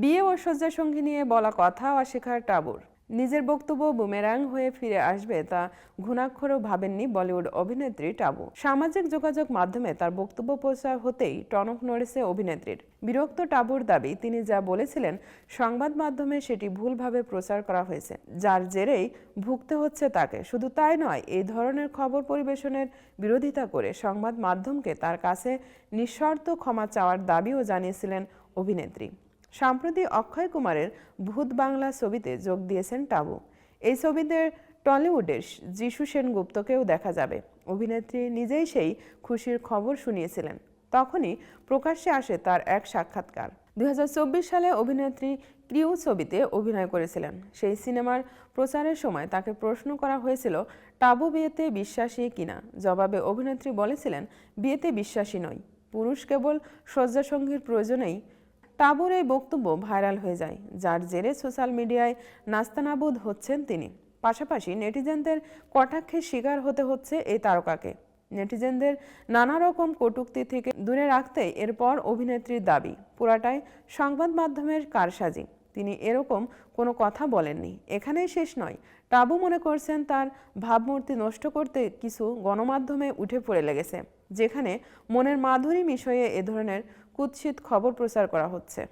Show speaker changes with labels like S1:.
S1: বিয়ে ও শয্যা সঙ্গী নিয়ে বলা কথা অস্বীকার টাবুর। নিজের বক্তব্য বুমেরাং হয়ে ফিরে আসবে তা ঘুণাক্ষরও ভাবেননি বলিউড অভিনেত্রী টাবু। সামাজিক যোগাযোগ মাধ্যমে তার বক্তব্য প্রচার হতেই টনক নড়েছে অভিনেত্রীর। বিরক্ত টাবুর দাবি, তিনি যা বলেছিলেন সংবাদ মাধ্যমে সেটি ভুলভাবে প্রচার করা হয়েছে। যার জেরেই ভুগতে হচ্ছে তাকে। শুধু তাই নয়, এই ধরনের খবর পরিবেশনের বিরোধিতা করে সংবাদ মাধ্যমকে তার কাছে নিঃশর্ত ক্ষমা চাওয়ার দাবিও জানিয়েছিলেন অভিনেত্রী। সম্প্রতি অক্ষয় কুমারের ভূত বাংলা ছবিতে যোগ দিয়েছেন টাবু। এই ছবিতে টলিউডের যিশু সেনগুপ্তকেও দেখা যাবে। অভিনেত্রী নিজেই সেই খুশির খবর শুনিয়েছিলেন। তখনই প্রকাশ্যে আসে তার এক সাক্ষাৎকার। দুই হাজার চব্বিশ সালে অভিনেত্রী ক্রিউ ছবিতে অভিনয় করেছিলেন। সেই সিনেমার প্রচারের সময় তাকে প্রশ্ন করা হয়েছিল, টাবু বিয়েতে বিশ্বাসী কিনা জবাবে অভিনেত্রী বলেছিলেন, বিয়েতে বিশ্বাসী নয় পুরুষ কেবল শয্যাসঙ্গীর প্রয়োজনেই টাবুর এই বক্তব্য ভাইরাল হয়ে যায়, যার জেরে সোশ্যাল মিডিয়ায় নাস্তানাবুদ হচ্ছেন তিনি। পাশাপাশি নেটিজেনদের কটাক্ষের শিকার হতে হচ্ছে এই তারকাকে। নেটিজেনদের নানা রকম কটুক্তি থেকে দূরে রাখতে এরপর অভিনেত্রীর দাবি, পুরাটাই সংবাদ মাধ্যমের কারসাজি। তিনি এরকম কোনো কথা বলেননি। এখানেই শেষ নয়। টাবু মনে করছেন তার ভাবমূর্তি নষ্ট করতে কিছু গণমাধ্যমে উঠে পড়ে লেগেছে, যেখানে মনের মাধুরী বিষয়ে এ ধরনের কুৎসিত খবর প্রচার করা হচ্ছে।